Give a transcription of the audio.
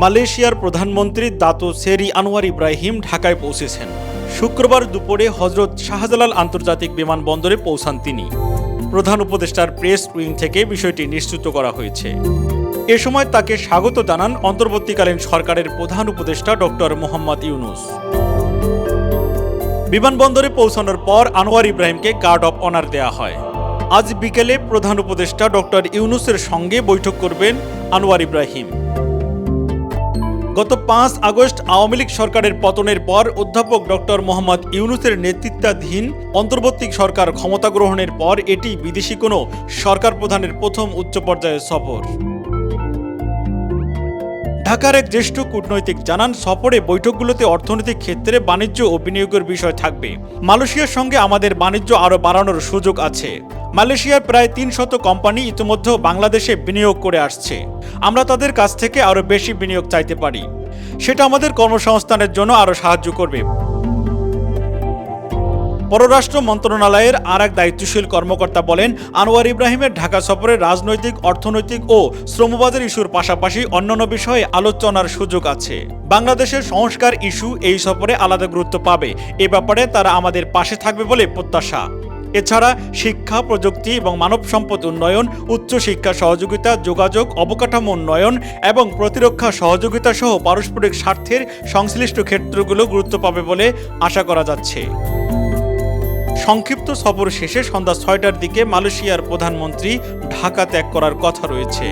মালয়েশিয়ার প্রধানমন্ত্রী দাতো সেরি আনোয়ার ইব্রাহিম ঢাকায় পৌঁছেছেন। শুক্রবার দুপুরে হজরত শাহজালাল আন্তর্জাতিক বিমানবন্দরে পৌঁছান তিনি। প্রধান উপদেষ্টার প্রেস উইং থেকে বিষয়টি নিশ্চিত করা হয়েছে। এ সময় তাকে স্বাগত জানান অন্তর্বর্তীকালীন সরকারের প্রধান উপদেষ্টা ডক্টর মোহাম্মদ ইউনুস। বিমানবন্দরে পৌঁছানোর পর আনোয়ার ইব্রাহিমকে গার্ড অফ অনার দেয়া হয়। আজ বিকেলে প্রধান উপদেষ্টা ডক্টর ইউনুসের সঙ্গে বৈঠক করবেন আনোয়ার ইব্রাহিম। গত পাঁচ আগস্ট আওয়ামী লীগ সরকারের পতনের পর অধ্যাপক ডক্টর মোহাম্মদ ইউনুসের নেতৃত্বাধীন অন্তর্বর্তী সরকার ক্ষমতা গ্রহণের পর এটি বিদেশি কোনো সরকার প্রধানের প্রথম উচ্চ পর্যায়ের সফর। ঢাকার এক জ্যেষ্ঠ কূটনৈতিক জানান, সফরে বৈঠকগুলোতে অর্থনৈতিক ক্ষেত্রে বাণিজ্য ও বিনিয়োগের বিষয় থাকবে। মালয়েশিয়ার সঙ্গে আমাদের বাণিজ্য আরও বাড়ানোর সুযোগ আছে। মালয়েশিয়ার প্রায় তিন শত কোম্পানি ইতিমধ্যে বাংলাদেশে বিনিয়োগ করে আসছে। আমরা তাদের কাছ থেকে আরও বেশি বিনিয়োগ চাইতে পারি। সেটা আমাদের কর্মসংস্থানের জন্য আরও সাহায্য করবে। পররাষ্ট্র মন্ত্রণালয়ের আর এক দায়িত্বশীল কর্মকর্তা বলেন, আনোয়ার ইব্রাহিমের ঢাকা সফরে রাজনৈতিক, অর্থনৈতিক ও শ্রমবাজার ইস্যুর পাশাপাশি অন্যান্য বিষয়ে আলোচনার সুযোগ আছে। বাংলাদেশের সংস্কার ইস্যু এই সফরে আলাদা গুরুত্ব পাবে। এ ব্যাপারে তারা আমাদের পাশে থাকবে বলে প্রত্যাশা। এছাড়া শিক্ষা, প্রযুক্তি এবং মানব সম্পদ উন্নয়ন উচ্চশিক্ষা সহযোগিতা, যোগাযোগ, অবকাঠামো উন্নয়ন এবং প্রতিরক্ষা সহযোগিতা সহ পারস্পরিক স্বার্থের সংশ্লিষ্ট ক্ষেত্রগুলো গুরুত্ব পাবে বলে আশা করা যাচ্ছে। সংক্ষিপ্ত সফর শেষে সন্ধ্যা ছয়টার দিকে মালয়েশিয়ার প্রধানমন্ত্রী ঢাকা ত্যাগ করার কথা রয়েছে।